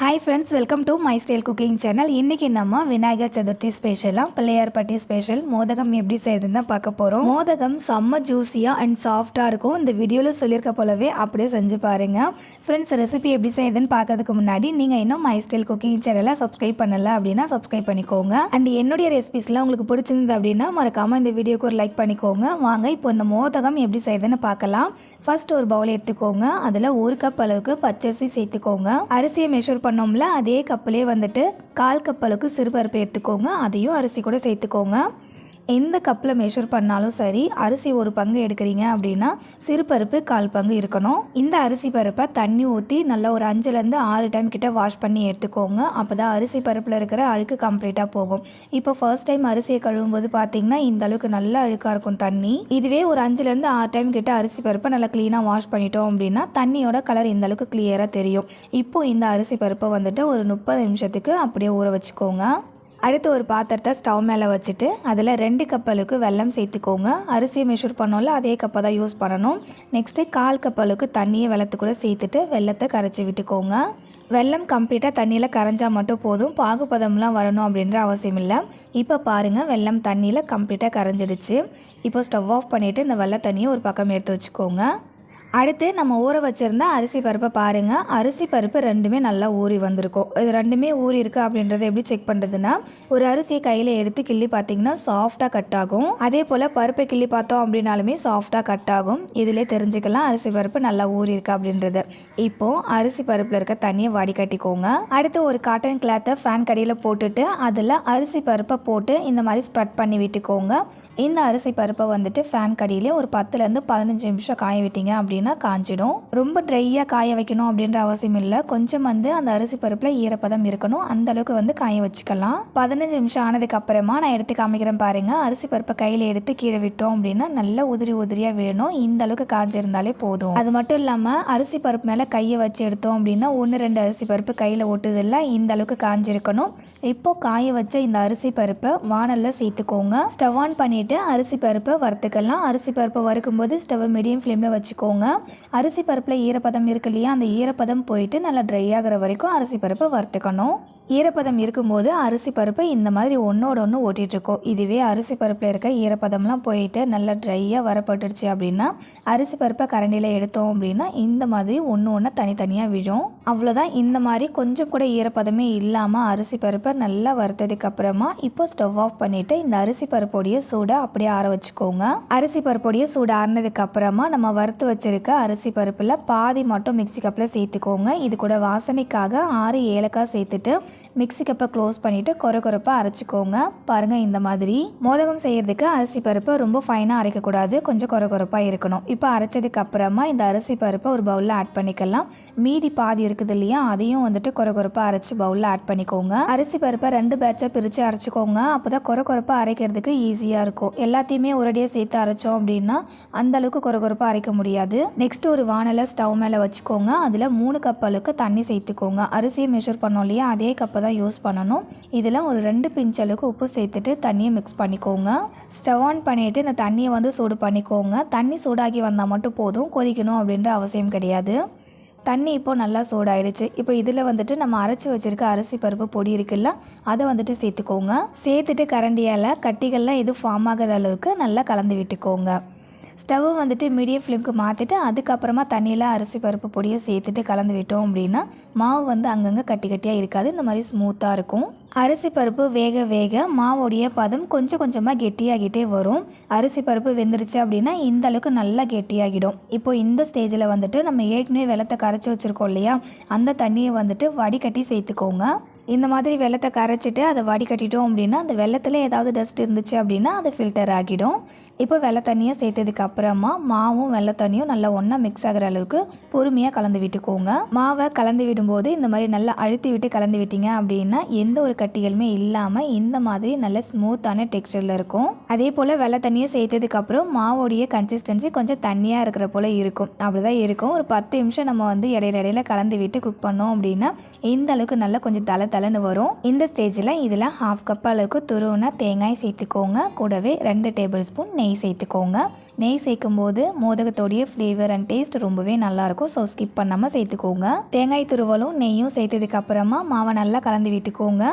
Hi friends welcome to my style cooking channel இன்றைக்கி நம்ம விநாயகர் சதுர்த்தி ஸ்பெஷலாக பிள்ளையார்பட்டி ஸ்பெஷல் மோதகம் எப்படி செய்யுதுன்னு தான் பார்க்க போகிறோம் மோதகம் செம்ம ஜூஸியாக அண்ட் சாஃப்டாக இருக்கும். இந்த வீடியோவில் சொல்லியிருக்க போலவே அப்படியே செஞ்சு பாருங்கள் ஃப்ரெண்ட்ஸ் ரெசிபி எப்படி செய்யுதுன்னு பார்க்கறதுக்கு முன்னாடி நீங்கள் இன்னும் மை ஸ்டைல் குக்கிங் சேனலை சப்ஸ்கிரைப் பண்ணல அப்படின்னா சப்ஸ்கிரைப் பண்ணிக்கோங்க. அண்ட் என்னுடைய ரெசிபிஸ்லாம் உங்களுக்கு பிடிச்சிருந்தது அப்படின்னா மறக்காமல் இந்த வீடியோக்கு ஒரு லைக் பண்ணிக்கோங்க. வாங்க இப்போ இந்த மோதகம் எப்படி செய்யுதுன்னு பார்க்கலாம். ஃபர்ஸ்ட் ஒரு பவுல் எடுத்துக்கோங்க. அதில் ஒரு கப் அளவுக்கு பச்சரிசி சேர்த்துக்கோங்க. அரிசியை மெஷர் பண்ணோம்ல அதே கப்பிலே வந்துட்டு கால் கப் சிறுபருப்பு எடுத்துக்கோங்க அதையும் அரிசி கூட சேர்த்துக்கோங்க. எந்த கப்பில் மெஷர் பண்ணாலும் சரி அரிசி ஒரு பங்கு எடுக்கிறீங்க அப்படின்னா சிறுபருப்பு கால் பங்கு இருக்கணும். இந்த அரிசி பருப்பை தண்ணி ஊற்றி நல்லா ஒரு அஞ்சுலேருந்து ஆறு டைம் கிட்ட வாஷ் பண்ணி எடுத்துக்கோங்க. அப்போ தான் அரிசி பருப்பில் இருக்கிற அழுக்கு கம்ப்ளீட்டாக போகும். இப்போ ஃபர்ஸ்ட் டைம் அரிசியை கழுவும் போது பார்த்தீங்கன்னா இந்த அளவுக்கு நல்ல அழுக்காக இருக்கும் தண்ணி. இதுவே ஒரு அஞ்சுலேருந்து ஆறு டைம் கிட்ட அரிசி பருப்பை நல்லா க்ளீனாக வாஷ் பண்ணிட்டோம் அப்படின்னா தண்ணியோட கலர் இந்த அளவுக்கு கிளியராக தெரியும். இப்போ இந்த அரிசி பருப்பை வந்துட்டு ஒரு முப்பது நிமிஷத்துக்கு அப்படியே ஊற வச்சுக்கோங்க. அடுத்து ஒரு பாத்திரத்தை ஸ்டவ் மேலே வச்சுட்டு அதில் ரெண்டு கப் அளவுக்கு வெல்லம் சேர்த்துக்கோங்க. அரிசியை மெஷூர் பண்ணோம்ல அதே கப்பை தான் யூஸ் பண்ணணும். நெக்ஸ்ட்டு கால் கப் அளவுக்கு தண்ணியை வெள்ளத்து கூட சேர்த்துட்டு வெள்ளத்தை கரைச்சி விட்டுக்கோங்க. வெல்லம் கம்ப்ளீட்டாக தண்ணியில் கரைஞ்சால் மட்டும் போதும். பாகுபதம்லாம் வரணும் அப்படின்ற அவசியம் இல்லை. இப்போ பாருங்கள் வெல்லம் தண்ணியில் கம்ப்ளீட்டாக கரைஞ்சிடுச்சு. இப்போ ஸ்டவ் ஆஃப் பண்ணிவிட்டு இந்த வெள்ளை தண்ணியை ஒரு பக்கம் எடுத்து வச்சுக்கோங்க. அடுத்து நம்ம ஊற வச்சுருந்த அரிசி பருப்பை பாருங்கள் அரிசி பருப்பு ரெண்டுமே நல்லா ஊறி வந்திருக்கும். இது ரெண்டுமே ஊறி இருக்குது அப்படின்றத எப்படி செக் பண்ணுறதுன்னா ஒரு அரிசியை கையில் எடுத்து கிள்ளி பார்த்தீங்கன்னா சாஃப்டாக கட் ஆகும். அதே போல் பருப்பை கிள்ளி பார்த்தோம் அப்படின்னாலுமே சாஃப்டாக கட் ஆகும். இதிலே தெரிஞ்சுக்கலாம் அரிசி பருப்பு நல்லா ஊறி இருக்கு அப்படின்றது. இப்போது அரிசி பருப்பில் இருக்க தண்ணியை வடிகட்டிக்கோங்க அடுத்து ஒரு காட்டன் கிளாத்தை ஃபேன் கடியில் போட்டுட்டு அதில் அரிசி பருப்பை போட்டு இந்த மாதிரி ஸ்ப்ரெட் பண்ணி விட்டுக்கோங்க. இந்த அரிசி பருப்பை வந்துட்டு ஃபேன் கடையிலே ஒரு பத்துலேருந்து பதினஞ்சு நிமிஷம் காய விட்டீங்க அப்படின்னு அப்படின்னா காஞ்சிடும். ரொம்ப ட்ரையாக காய வைக்கணும் அப்படின்ற அவசியம் இல்லை. கொஞ்சம் வந்து அந்த அரிசி பருப்பில் ஈரப்பதம் இருக்கணும். அந்த அளவுக்கு வந்து காய வச்சுக்கலாம். பதினஞ்சு நிமிஷம் ஆனதுக்கு அப்புறமா நான் எடுத்து காமிக்கிறேன் பாருங்க. அரிசி பருப்பை கையில் எடுத்து கீழே விட்டோம் அப்படின்னா நல்லா உதிரி உதிரியாக விழணும் இந்த அளவுக்கு காஞ்சிருந்தாலே போதும். அது மட்டும் இல்லாமல் அரிசி பருப்பு மேலே கையை வச்சு எடுத்தோம் அப்படின்னா ஒன்று ரெண்டு அரிசி பருப்பு கையில் ஒட்டுதில்ல. இந்த அளவுக்கு காஞ்சிருக்கணும். இப்போ காய வச்ச இந்த அரிசி பருப்பை வானலில் சேர்த்துக்கோங்க. ஸ்டவ் ஆன் பண்ணிவிட்டு அரிசி பருப்பை வறுத்துக்கலாம். அரிசி பருப்பை வறுக்கும்போது ஸ்டவ் மீடியம் ஃப்ளேமில் வச்சுக்கோங்க. அரிசி பருப்பில் ஈரப்பதம் இருக்கு இல்லையா அந்த ஈரப்பதம் போயிட்டு நல்லா ட்ரை ஆகிற வரைக்கும் அரிசி பருப்பை வறுத்துக்கணும். ஈரப்பதம் இருக்கும்போது அரிசி பருப்பு இந்த மாதிரி ஒன்றோட ஒன்று ஓட்டிகிட்ருக்கோம் இதுவே அரிசி பருப்பில் இருக்க ஈரப்பதம்லாம் போயிட்டு நல்லா ட்ரையாக வரப்பட்டுருச்சு அப்படின்னா அரிசி பருப்பை கரண்டியில் எடுத்தோம் அப்படின்னா இந்த மாதிரி ஒன்று ஒன்று தனித்தனியாக விழும். அவ்வளோதான் இந்த மாதிரி கொஞ்சம் கூட ஈரப்பதமே இல்லாமல் அரிசி பருப்பை நல்லா வறுத்ததுக்கு அப்புறமா இப்போ ஸ்டவ் ஆஃப் பண்ணிவிட்டு இந்த அரிசி பருப்போடைய சூடை அப்படியே ஆற வச்சுக்கோங்க. அரிசி பருப்போடைய சூடு ஆறினதுக்கு அப்புறமா நம்ம வறுத்து வச்சுருக்க அரிசி பருப்பில் பாதி மட்டும் மிக்சி கப்பில் சேர்த்துக்கோங்க. இது கூட வாசனைக்காக ஆறு ஏலக்காய் சேர்த்துட்டு மிக்ஸி கப்பை க்ளோஸ் பண்ணிவிட்டு கொர கொரப்பாக அரைச்சிக்கோங்க. பாருங்கள் இந்த மாதிரி. மோதகம் செய்கிறதுக்கு அரிசி பருப்பை ரொம்ப ஃபைனாக அரைக்கக்கூடாது. கொஞ்சம் கொர கொரப்பாக இருக்கணும். இப்போ அரைச்சதுக்கு அப்புறமா இந்த அரிசி பருப்பை ஒரு பவுலில் ஆட் பண்ணிக்கலாம். மீதி பாதி இருக்குது இல்லையா அதையும் வந்துட்டு கொர கொரப்பாக அரைச்சி பவுலில் ஆட் பண்ணிக்கோங்க. அரிசி பருப்பை ரெண்டு பேட்சாக பிரித்து அரைச்சிக்கோங்க. அப்போ தான் கொர கொரப்பாக அரைக்கிறதுக்கு ஈஸியாக இருக்கும். எல்லாத்தையுமே ஒரடியாக சேர்த்து அரைச்சோம் அப்படின்னா அந்தளவுக்கு கொர கொரப்பாக அரைக்க முடியாது. நெக்ஸ்ட் ஒரு வானலை ஸ்டவ் மேலே வச்சுக்கோங்க. அதில் மூணு கப் அளவுக்கு தண்ணி சேர்த்துக்கோங்க. அரிசியை மெஷர் பண்ணோம் இல்லையா அதே அப்போ தான் யூஸ் பண்ணணும். இதில் ஒரு ரெண்டு பிஞ்ச் அளவுக்கு உப்பு சேர்த்துட்டு தண்ணியை மிக்ஸ் பண்ணிக்கோங்க. ஸ்டவ் ஆன் பண்ணிவிட்டு இந்த தண்ணியை வந்து சூடு பண்ணிக்கோங்க. தண்ணி சூடாகி வந்தால் மட்டும் போதும். கொதிக்கணும் அப்படின்ற அவசியம் கிடையாது. தண்ணி இப்போ நல்லா சூடாயிடுச்சு. இப்போ இதில் வந்துட்டு நம்ம அரைச்சி வச்சுருக்க அரிசி பருப்பு பொடி இருக்குல்ல அதை வந்துட்டு சேர்த்துக்கோங்க. சேர்த்துட்டு கரண்டியால் கட்டிகள்லாம் எதுவும் ஃபார்ம் ஆகாத அளவுக்கு நல்லா கலந்து விட்டுக்கோங்க. ஸ்டவ்வை வந்துட்டு மீடியம் ஃப்ளேமுக்கு மாற்றிட்டு அதுக்கப்புறமா தண்ணியில் அரிசி பருப்பு பொடியை சேர்த்துட்டு கலந்து விட்டோம் அப்படின்னா மாவு வந்து அங்கங்கே கட்டி கட்டியாக இருக்காது. இந்த மாதிரி ஸ்மூத்தாக இருக்கும். அரிசி பருப்பு வேக வேக மாவோடைய பதம் கொஞ்சம் கொஞ்சமாக கெட்டியாகிட்டே வரும். அரிசி பருப்பு வெந்துருச்சு அப்படின்னா இந்த அளவுக்கு நல்லா கெட்டியாகிடும். இப்போ இந்த ஸ்டேஜில் வந்துட்டு நம்ம ஏற்கனவே வெள்ளத்தை கரைச்சி வச்சுருக்கோம் இல்லையா? அந்த தண்ணியை வந்துட்டு வடிகட்டி சேர்த்துக்கோங்க. இந்த மாதிரி வெள்ளத்தை கரைச்சிட்டு அதை வடிகட்டிட்டோம் அப்படின்னா அந்த வெள்ளத்தில் ஏதாவது டஸ்ட் இருந்துச்சு அப்படின்னா அது ஃபில்டர் ஆகிடும் இப்போ வெள்ளை தண்ணியை சேர்த்ததுக்கு அப்புறமா மாவும் வெள்ளை தண்ணியும் நல்லா ஒன்றா மிக்ஸ் ஆகிற அளவுக்கு பொறுமையாக கலந்து விட்டுக்கோங்க. மாவை கலந்து விடும்போது இந்த மாதிரி நல்லா அழுத்தி விட்டு கலந்து விட்டீங்க அப்படின்னா எந்த ஒரு கட்டிகளுமே இல்லாமல் இந்த மாதிரி நல்ல ஸ்மூத்தான டெக்ஸ்டரில் இருக்கும். அதே போல் வெள்ளை தண்ணியை சேர்த்ததுக்கு அப்புறம் மாவோடைய கன்சிஸ்டன்சி கொஞ்சம் தண்ணியாக இருக்கிற போல் இருக்கும். அப்படி தான் இருக்கும். ஒரு பத்து நிமிஷம் நம்ம வந்து இடையில இடையில கலந்து விட்டு குக் பண்ணோம் அப்படின்னா இந்த அளவுக்கு நல்லா கொஞ்சம் தலை தலன்னு வரும். இந்த ஸ்டேஜில் இதில் ஹாஃப் கப் அளவுக்கு துருவுனா தேங்காய் சேர்த்துக்கோங்க. கூடவே ரெண்டு டேபிள் ஸ்பூன் நெய் சேர்த்துக்கோங்க. நெய் சேர்க்கும் போது மோதகத்தோடைய ஃப்ளேவர் அண்ட் டேஸ்ட் ரொம்பவே நல்லாயிருக்கும். ஸோ ஸ்கிப் பண்ணாமல் சேர்த்துக்கோங்க. தேங்காய் துருவலும் நெய்யும் சேர்த்ததுக்கு அப்புறமா மாவை நல்லா கலந்து விட்டுக்கோங்க.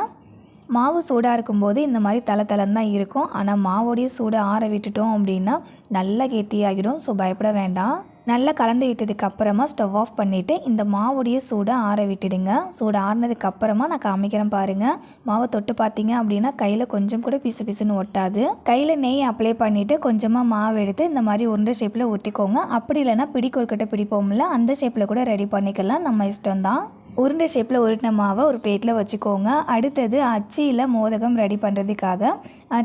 மாவு சூடாக இருக்கும்போது இந்த மாதிரி தலை தலன்னு தான் இருக்கும். ஆனால் மாவோடைய சூடை ஆற விட்டுட்டோம் அப்படின்னா நல்லா கெட்டியாகிடும். ஸோ பயப்பட வேண்டாம். நல்லா கலந்து விட்டதுக்கு அப்புறமா ஸ்டவ் ஆஃப் பண்ணிவிட்டு இந்த மாவுடைய சூடை ஆற விட்டுடுங்க. சூடு ஆறினதுக்கு அப்புறமா நான் காமிக்கிறேன் பாருங்கள் மாவை தொட்டு பார்த்தீங்க அப்படின்னா கையில் கொஞ்சம் கூட பிசு பிசுன்னு ஒட்டாது. கையில் நெய் அப்ளை பண்ணிவிட்டு கொஞ்சமாக மாவு எடுத்து இந்த மாதிரி உருண்டை ஷேப்பில் ஒட்டிக்கோங்க அப்படி இல்லைன்னா பிடி கொழுக்கட்டை பிடிப்போம்ல அந்த ஷேப்பில் கூட ரெடி பண்ணிக்கலாம். நம்ம இஷ்டம்தான். உருண்டை ஷேப்பில் உருட்டின மாவை ஒரு பிளேட்டில் வச்சுக்கோங்க. அடுத்தது அச்சியில் மோதகம் ரெடி பண்ணுறதுக்காக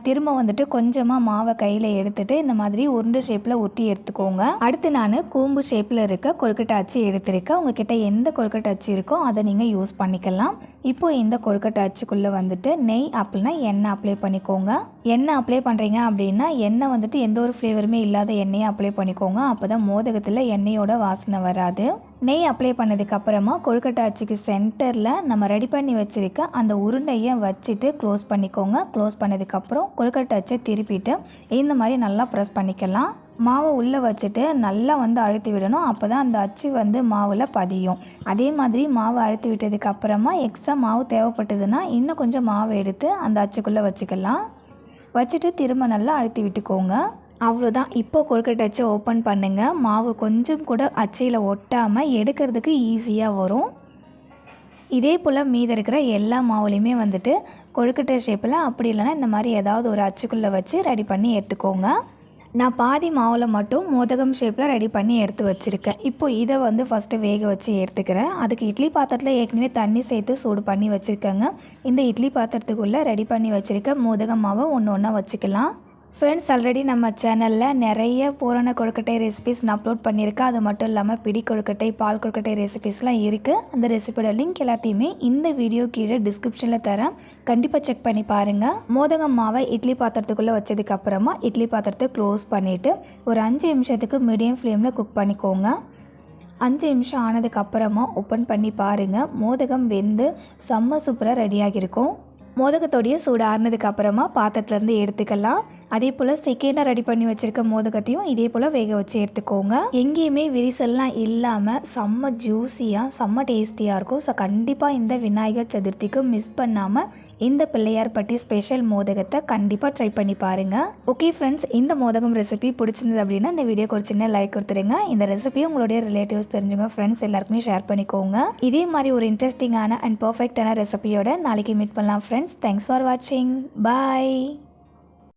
திரும்ப வந்துட்டு கொஞ்சமாக மாவை கையில் எடுத்துட்டு இந்த மாதிரி உருண்டை ஷேப்பில் ஒட்டி எடுத்துக்கோங்க. அடுத்து நான் கூம்பு ஷேப்பில் இருக்க கொழுக்கட்டை அச்சு எடுத்திருக்கேன். உங்ககிட்ட எந்த கொழுக்கட்டை அச்சு இருக்கோ அதை நீங்கள் யூஸ் பண்ணிக்கலாம். இப்போ இந்த கொழுக்கட்டை அச்சுக்குள்ளே வந்துட்டு நெய் அப்படின்னா எண்ணெய் அப்ளை பண்ணிக்கோங்க. எண்ணெய் அப்ளை பண்ணுறீங்க அப்படின்னா எண்ணெய் வந்துட்டு எந்த ஒரு ஃப்ளேவருமே இல்லாத எண்ணெயை அப்ளை பண்ணிக்கோங்க. அப்போ தான் மோதகத்தில் எண்ணெயோட வாசனை வராது. நெய் அப்ளை பண்ணதுக்கு அப்புறமா கொழுக்கட்டை அச்சுக்கு சென்டரில் நம்ம ரெடி பண்ணி வச்சுருக்க அந்த உருண்டையை வச்சுட்டு க்ளோஸ் பண்ணிக்கோங்க. க்ளோஸ் பண்ணதுக்கப்புறம் கொழுக்கட்டை அச்சை திருப்பிட்டு இந்த மாதிரி நல்லா ப்ரெஸ் பண்ணிக்கலாம். மாவை உள்ளே வச்சுட்டு நல்லா வந்து அழுத்தி விடணும். அப்போ தான் அந்த அச்சு வந்து மாவில் பதியும். அதே மாதிரி மாவை அழுத்தி விட்டதுக்கு அப்புறமா எக்ஸ்ட்ரா மாவு தேவைப்பட்டதுன்னா இன்னும் கொஞ்சம் மாவு எடுத்து அந்த அச்சுக்குள்ளே வச்சுக்கலாம். வச்சுட்டு திரும்ப நல்லா அழுத்தி விட்டுக்கோங்க. அவ்வளோதான் இப்போ கொழுக்கட்டை அச்சை ஓப்பன் பண்ணுங்கள் மாவு கொஞ்சம் கூட அச்சையில் ஒட்டாமல் எடுக்கிறதுக்கு ஈஸியாக வரும். இதே போல் மீதி இருக்கிற எல்லா மாவுலேயுமே வந்துட்டு கொழுக்கட்டை ஷேப்பில் அப்படி இல்லைன்னா இந்த மாதிரி ஏதாவது ஒரு அச்சுக்குள்ளே வச்சு ரெடி பண்ணி எடுத்துக்கோங்க. நான் பாதி மாவில் மட்டும் மோதகம் ஷேப்பில் ரெடி பண்ணி எடுத்து வச்சுருக்கேன். இப்போ இதை வந்து ஃபஸ்ட்டு வேக வச்சு எடுத்துக்கிறேன். அதுக்கு இட்லி பாத்திரத்தில் ஏற்கனவே தண்ணி சேர்த்து சூடு பண்ணி வச்சுருக்கேங்க. இந்த இட்லி பாத்திரத்துக்குள்ளே ரெடி பண்ணி வச்சுருக்க மோதகம் மாவை ஒன்று ஒன்றா வச்சுக்கலாம். ஃப்ரெண்ட்ஸ் ஆல்ரெடி நம்ம சேனலில் நிறைய பூரண கொழுக்கட்டை ரெசிபிஸ் நான் அப்லோட் பண்ணியிருக்கேன். அது மட்டும் இல்லாமல் பிடி கொழுக்கட்டை பால் கொழுக்கட்டை ரெசிபிஸ்லாம் இருக்குது அந்த ரெசிபியோட லிங்க் எல்லாத்தையுமே இந்த வீடியோ கீழே டிஸ்கிரிப்ஷனில் தரேன். கண்டிப்பாக செக் பண்ணி பாருங்கள் மோதகம் மாவை இட்லி பாத்திரத்துக்குள்ளே வச்சதுக்கப்புறமா இட்லி பாத்திரத்தை க்ளோஸ் பண்ணிவிட்டு ஒரு அஞ்சு நிமிஷத்துக்கு மீடியம் ஃப்ளேமில் குக் பண்ணிக்கோங்க. அஞ்சு நிமிஷம் ஆனதுக்கப்புறமா ஓப்பன் பண்ணி பாருங்கள் மோதகம் வெந்து செம்ம சூப்பராக ரெடியாகிருக்கும் மோதகத்தோடைய சூடு ஆறுனதுக்கு அப்புறமா பாத்திரத்துலேருந்து எடுத்துக்கலாம். அதே போல் செகண்டாக ரெடி பண்ணி வச்சுருக்க மோதகத்தையும் இதே போல் வேக வச்சு எடுத்துக்கோங்க. எங்கேயுமே விரிசல்லாம் இல்லாமல் செம்ம ஜூஸியாக செம்ம டேஸ்டியாக இருக்கும். ஸோ கண்டிப்பாக இந்த விநாயகர் சதுர்த்திக்கு மிஸ் பண்ணாமல் இந்த பிள்ளையார் பட்டி ஸ்பெஷல் மோதகத்தை கண்டிப்பாக ட்ரை பண்ணி பாருங்கள் ஓகே ஃப்ரெண்ட்ஸ் இந்த மோதகம் ரெசிபி பிடிச்சிருந்தது அப்படின்னா இந்த வீடியோக்கு ஒரு சின்ன லைக் கொடுத்துருங்க இந்த ரெசிபி உங்களுடைய ரிலேட்டிவ்ஸ் தெரிஞ்சுங்க. ஃப்ரெண்ட்ஸ் எல்லாருக்குமே ஷேர் பண்ணிக்கோங்க. இதே மாதிரி ஒரு இன்ட்ரெஸ்டிங்கான அண்ட் பர்ஃபெக்டான ரெசிபியோட நாளைக்கு மீட் பண்ணலாம் friends friends. Thanks for watching. Bye.